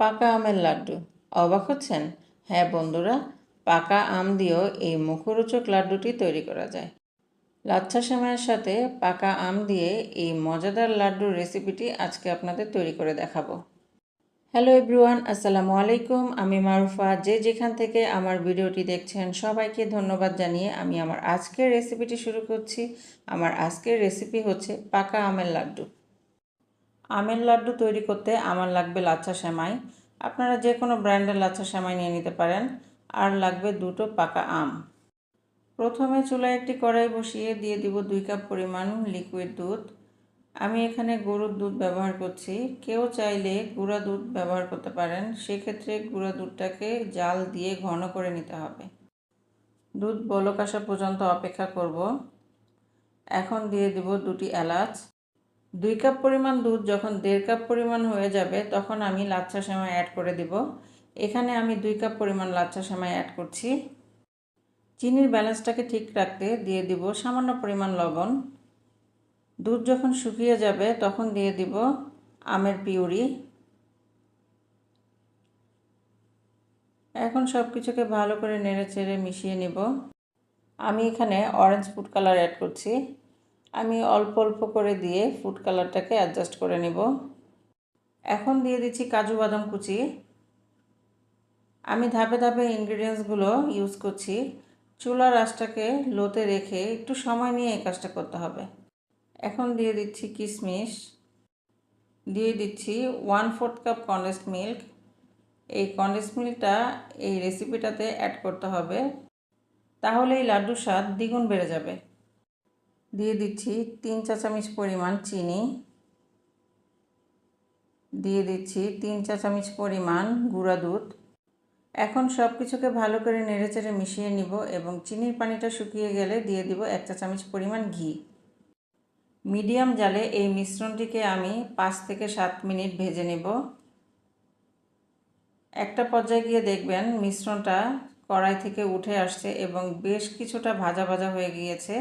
পাকা আমের লাড্ডু। অবাক হচ্ছেন? হ্যাঁ বন্ধুরা, পাকা আম দিয়েও এই মুখরোচক লাড্ডুটি তৈরি করা যায়। লাচ্ছা সেমাইয়ের সাথে পাকা আম দিয়ে এই মজাদার লাড্ডুর রেসিপিটি আজকে আপনাদের তৈরি করে দেখাবো। হ্যালো এভরিওয়ান, আসসালামু আলাইকুম। আমি মারুফা। যে যেখান থেকে আমার ভিডিওটি দেখছেন, সবাইকে ধন্যবাদ জানিয়ে আমি আমার আজকের রেসিপিটি শুরু করছি। আমার আজকের রেসিপি হচ্ছে পাকা আমের লাড্ডু। আমের লাড্ডু তৈরি করতে আমার লাগবে লাচ্ছা সেমাই। আপনারা যে কোনো ব্র্যান্ডের লাচ্ছা সেমাই নিয়ে নিতে পারেন। আর লাগবে দুটো পাকা আম। প্রথমে চুলায় একটি কড়াই বসিয়ে দিয়ে দিব দুই কাপ পরিমাণ লিকুইড দুধ। আমি এখানে গরুর দুধ ব্যবহার করছি। কেউ চাইলে গুঁড়া দুধ ব্যবহার করতে পারেন। সেক্ষেত্রে গুঁড়া দুধটাকে জাল দিয়ে ঘন করে নিতে হবে। দুধ বলক আসা পর্যন্ত অপেক্ষা করব। এখন দিয়ে দিব দুটি এলাচ। দুই কাপ পরিমাণ দুধ যখন দেড় কাপ পরিমাণ হয়ে যাবে, তখন আমি লাচ্ছা সেমাই অ্যাড করে দিব। এখানে আমি দুই কাপ পরিমাণ লাচ্ছা সেমাই অ্যাড করছি। চিনির ব্যালেন্সটাকে ঠিক রাখতে দিয়ে দিব সামান্য পরিমাণ লবণ। দুধ যখন শুকিয়ে যাবে, তখন দিয়ে দিব আমের পিউরি। এখন সব কিছুকে ভালো করে নেড়ে চেড়ে মিশিয়ে নিব। আমি এখানে অরেঞ্জ ফুড কালার অ্যাড করছি। আমি অল্প অল্প করে দিয়ে ফুড কালারটাকে অ্যাডজাস্ট করে নিব। এখন দিয়ে দিচ্ছি কাজু বাদাম কুচি। আমি ধাপে ধাপে ইনগ্রিডিয়েন্টসগুলো ইউজ করছি। চুলার আঁচটাকে লোতে রেখে একটু সময় নিয়ে এই কাজটা করতে হবে। এখন দিয়ে দিচ্ছি কিশমিশ। দিয়ে দিচ্ছি one fourth cup condensed milk এই কন্ডেন্স মিল্কটা এই রেসিপিটাতে অ্যাড করতে হবে। তাহলে এই লাড্ডুর স্বাদ দ্বিগুণ বেড়ে যাবে। দিয়ে দিচ্ছি তিন চা চামচ পরিমাণ চিনি। দিয়ে দিচ্ছি তিন চা চামচ পরিমাণ গুঁড়া দুধ। এখন সব কিছুকে ভালো করে নেড়েচেড়ে মিশিয়ে নিব এবং চিনির পানিটা শুকিয়ে গেলে দিয়ে দিব এক চা চামচ পরিমাণ ঘি। মিডিয়াম জালে এই মিশ্রণটিকে আমি পাঁচ থেকে সাত মিনিট ভেজে নেব। একটা পর্যায়ে গিয়ে দেখবেন মিশ্রণটা কড়াই থেকে উঠে আসছে এবং বেশ কিছুটা ভাজা ভাজা হয়ে গিয়েছে।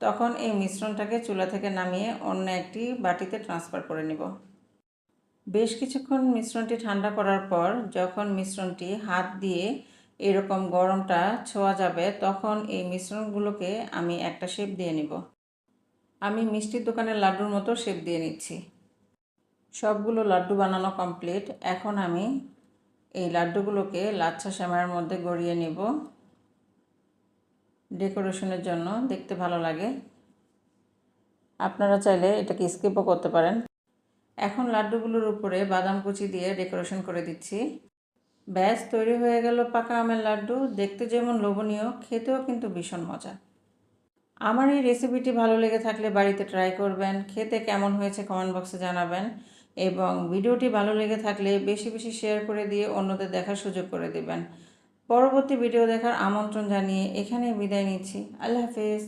তখন এই মিশ্রণটাকে চুলা থেকে নামিয়ে অন্য একটি বাটিতে ট্রান্সফার করে নেব। বেশ কিছুক্ষণ মিশ্রণটি ঠান্ডা করার পর যখন মিশ্রণটি হাত দিয়ে এরকম গরমটা ছোঁয়া যাবে, তখন এই মিশ্রণগুলোকে আমি একটা শেপ দিয়ে নিব। আমি মিষ্টির দোকানের লাড্ডুর মতো শেপ দিয়ে নিচ্ছি। সবগুলো লাড্ডু বানানো কমপ্লিট এখন আমি এই লাড্ডুগুলোকে লাচ্ছা শ্যামার মধ্যে গড়িয়ে নেব। ডেকোরেশনের জন্য দেখতে ভালো লাগে। আপনারা চাইলে এটাকে স্কিপও করতে পারেন। এখন লাড্ডুগুলোর উপরে বাদাম কুচি দিয়ে ডেকোরেশন করে দিচ্ছি। ব্যাস, তৈরি হয়ে গেল পাকা আমের লাড্ডু। দেখতে যেমন লোভনীয়, খেতেও কিন্তু ভীষণ মজা। আমার এই রেসিপিটি ভালো লেগে থাকলে বাড়িতে ট্রাই করবেন। খেতে কেমন হয়েছে কমেন্ট বক্সে জানাবেন। এবং ভিডিওটি ভালো লেগে থাকলে বেশি বেশি শেয়ার করে দিয়ে অন্যদের দেখার সুযোগ করে দেবেন। পরবর্তী ভিডিও দেখার আমন্ত্রণ জানিয়ে এখানে বিদায় নিচ্ছি। আল্লাহ হাফেজ।